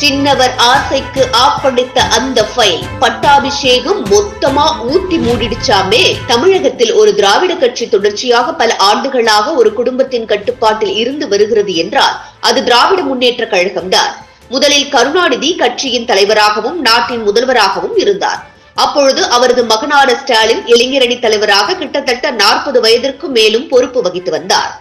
சின்னவர் ஆசைக்கு ஆப்படைத்த அந்த ஃபைல் பட்டாபிஷேகம் மொத்தமா ஊத்தி மூடிடுச்சாமே. தமிழகத்தில் ஒரு திராவிட கட்சி தொடர்ச்சியாக பல ஆண்டுகளாக ஒரு குடும்பத்தின் கட்டுப்பாட்டில் இருந்து வருகிறது என்றால் அது திராவிட முன்னேற்ற கழகம்தான் முதலில் கருணாநிதி கட்சியின் தலைவராகவும் நாட்டின் முதல்வராகவும் இருந்தார். அப்பொழுது அவரது மகனான ஸ்டாலின் இளைஞரணி தலைவராக கிட்டத்தட்ட நாற்பது வயதிற்கும் மேலும் பொறுப்பு வகித்து வந்தார்.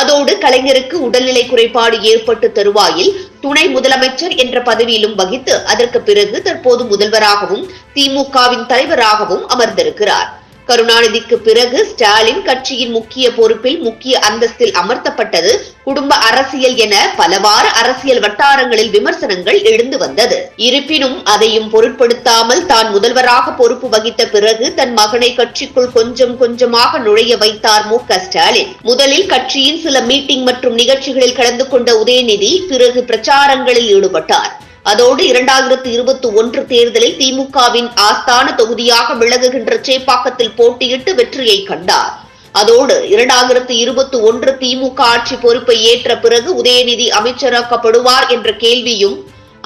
அதோடு கலைஞருக்கு உடல்நிலை குறைபாடு ஏற்பட்டு தருவாயில் துணை முதலமைச்சர் என்ற பதவியிலும் வகித்து அதற்கு பிறகு தற்போது முதல்வராகவும் திமுகவின் தலைவராகவும் அமர்ந்திருக்கிறார். கருணாநிதிக்கு பிறகு ஸ்டாலின் கட்சியின் முக்கிய பொறுப்பில் முக்கிய அந்தஸ்தில் அமர்த்தப்பட்டது குடும்ப அரசியல் என பலவாறு அரசியல் வட்டாரங்களில் விமர்சனங்கள் எழுந்து வந்தது. இருப்பினும் அதையும் பொருட்படுத்தாமல் தான் முதல்வராக பொறுப்பு வகித்த பிறகு தன் மகனை கட்சிக்குள் கொஞ்சம் கொஞ்சமாக நுழைய வைத்தார் மு. ஸ்டாலின். முதலில் கட்சியின் சில மீட்டிங் மற்றும் நிகழ்ச்சிகளில் கலந்து கொண்ட உதயநிதி பிறகு பிரச்சாரங்களில் ஈடுபட்டார். அதோடு இரண்டாயிரத்து இருபத்தி ஒன்று தேர்தலில் திமுகவின் ஆஸ்தான தொகுதியாக விலகுகின்ற சேப்பாக்கத்தில் போட்டியிட்டு வெற்றியை கண்டார். அதோடு இரண்டாயிரத்து இருபத்தி ஒன்று திமுக ஆட்சி பொறுப்பை ஏற்ற பிறகு உதயநிதி அமைச்சராக்கப்படுவார் என்ற கேள்வியும்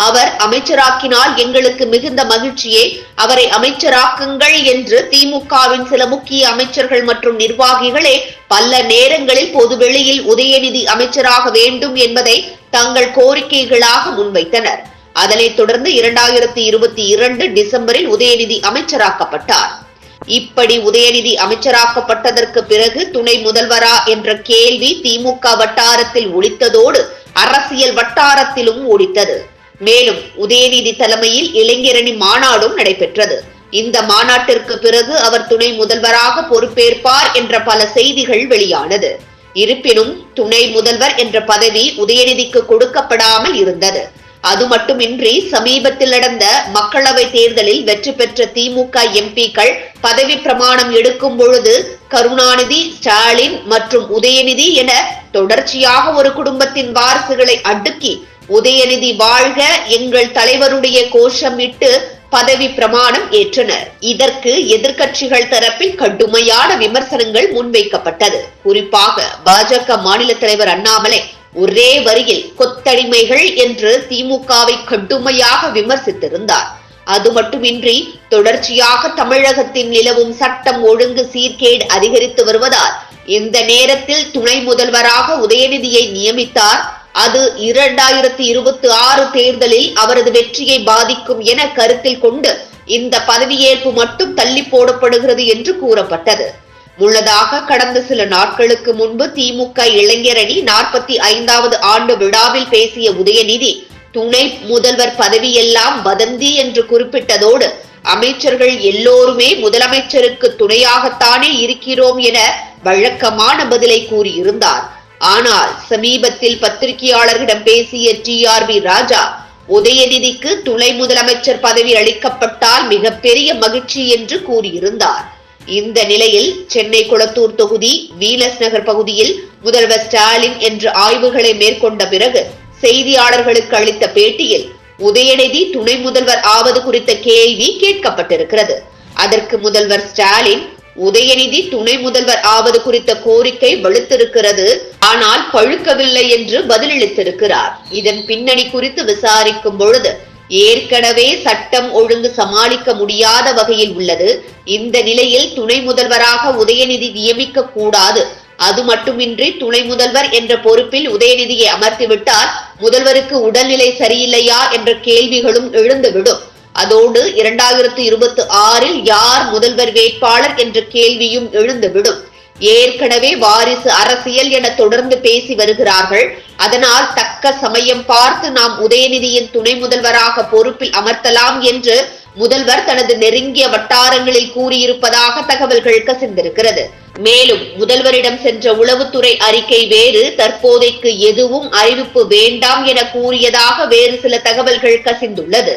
அவர் அமைச்சராக்கினால் எங்களுக்கு மிகுந்த மகிழ்ச்சியே அவரை அமைச்சராக்குங்கள் என்று திமுகவின் சில முக்கிய அமைச்சர்கள் மற்றும் நிர்வாகிகளே பல நேரங்களில் பொதுவெளியில் உதயநிதி அமைச்சராக வேண்டும் என்பதை தங்கள் கோரிக்கைகளாக முன்வைத்தனர். அதனைத் தொடர்ந்து இரண்டாயிரத்தி இருபத்தி இரண்டு டிசம்பரில் உதயநிதி அமைச்சராக்கப்பட்டார். இப்படி உதயநிதி அமைச்சராக்கப்பட்டதற்கு பிறகு துணை முதல்வரா என்ற கேள்வி திமுக வட்டாரத்தில் ஒழித்ததோடு அரசியல் வட்டாரத்திலும் ஒழித்தது மேலும் உதயநிதி தலைமையில் இளைஞரணி மாநாடும் நடைபெற்றது. இந்த மாநாட்டிற்கு பிறகு அவர் துணை முதல்வராக பொறுப்பேற்பார் என்ற பல செய்திகள் வெளியானது. இருப்பினும் துணை முதல்வர் என்ற பதவி உதயநிதிக்கு கொடுக்கப்படாமல் இருந்தது. அது மட்டுமின்றி சமீபத்தில் நடந்த மக்களவை தேர்தலில் வெற்றி பெற்ற திமுக எம்பிக்கள் பதவி பிரமாணம் எடுக்கும் பொழுது கருணாநிதி ஸ்டாலின் மற்றும் உதயநிதி என தொடர்ச்சியாக ஒரு குடும்பத்தின் வாரிசுகளை அடுக்கி உதயநிதி வாழ்க எங்கள் தலைவருடைய கோஷமிட்டு பதவி பிரமாணம் ஏற்றனர். இதற்கு எதிர்க்கட்சிகள் தரப்பில் கடுமையான விமர்சனங்கள் முன்வைக்கப்பட்டது. குறிப்பாக பாஜக மாநில தலைவர் அண்ணாமலை ஒரே வரியில் கொத்தடிமைகள் என்று திமுகவை கடுமையாக விமர்சித்திருந்தார். அது மட்டுமின்றி தொடர்ச்சியாக தமிழகத்தில் நிலவும் சட்டம் ஒழுங்கு சீர்கேடு அதிகரித்து வருவதால் இந்த நேரத்தில் துணை முதல்வராக உதயநிதியை நியமித்தார். அது இரண்டாயிரத்தி இருபத்தி ஆறு தேர்தலில் அவரது வெற்றியை பாதிக்கும் என கருத்தில் கொண்டு இந்த பதவியேற்பு மட்டும் தள்ளி போடப்படுகிறது என்று கூறப்பட்டது. முன்னதாக கடந்த சில நாட்களுக்கு முன்பு திமுக இளைஞரணி நாற்பத்தி ஐந்தாவது ஆண்டு விழாவில் பேசிய உதயநிதி துணை முதல்வர் பதவியெல்லாம் வதந்தி என்று குறிப்பிட்டதோடு அமைச்சர்கள் எல்லோருமே முதலமைச்சருக்கு துணையாகத்தானே இருக்கிறோம் என வழக்கமான பதிலை கூறியிருந்தார். ஆனால் சமீபத்தில் பத்திரிகையாளர்களிடம் பேசிய டி ஆர் பி ராஜா உதயநிதிக்கு துணை முதலமைச்சர் பதவி அளிக்கப்பட்டால் மிகப்பெரிய மகிழ்ச்சி என்று கூறியிருந்தார். இந்த நிலையில் சென்னை குளத்தூர் தொகுதி வீனஸ் நகர் பகுதியில் முதல்வர் ஸ்டாலின் என்று ஆய்வுகளை மேற்கொண்ட பிறகு செய்தியாளர்களுக்கு அளித்த பேட்டியில் உதயநிதி துணை முதல்வர் ஆவது குறித்த கேள்வி கேட்கப்பட்டிருக்கிறது. அதற்கு முதல்வர் ஸ்டாலின் உதயநிதி துணை முதல்வர் ஆவது குறித்த கோரிக்கை வலுத்திருக்கிறது ஆனால் பழுக்கவில்லை என்று பதிலளித்திருக்கிறார். இதன் பின்னணி குறித்து விசாரிக்கும் பொழுது ஏற்கனவே சட்டம் ஒழுங்கு சமாளிக்க முடியாத வகையில் உள்ளது. இந்த நிலையில் துணை முதல்வராக உதயநிதி நியமிக்க கூடாது. அது மட்டுமின்றி துணை முதல்வர் என்ற பொறுப்பில் உதயநிதியை அமர்த்திவிட்டால் முதல்வருக்கு உடல்நிலை சரியில்லையா என்ற கேள்விகளும் எழுந்துவிடும். அதோடு இரண்டாயிரத்து இருபத்தி ஆறில் யார் முதல்வர் வேட்பாளர் என்ற கேள்வியும் எழுந்துவிடும். ஏற்கனவே வாரிசு அரசியல் என தொடர்ந்து பேசி வருகிறார்கள். அதனால் தக்க சமயம் பார்த்து நாம் உதயநிதியின் துணை முதல்வராக பொறுப்பில் அமர்த்தலாம் என்று முதல்வர் தனது நெருங்கிய வட்டாரங்களில் கூறியிருப்பதாக தகவல்கள் கசிந்திருக்கிறது மேலும் முதல்வரிடம் சென்ற உளவுத்துறை அறிக்கை வேறு தற்போதைக்கு எதுவும் அறிவிப்பு வேண்டாம் என கூறியதாக வேறு சில தகவல்கள் கசிந்துள்ளது.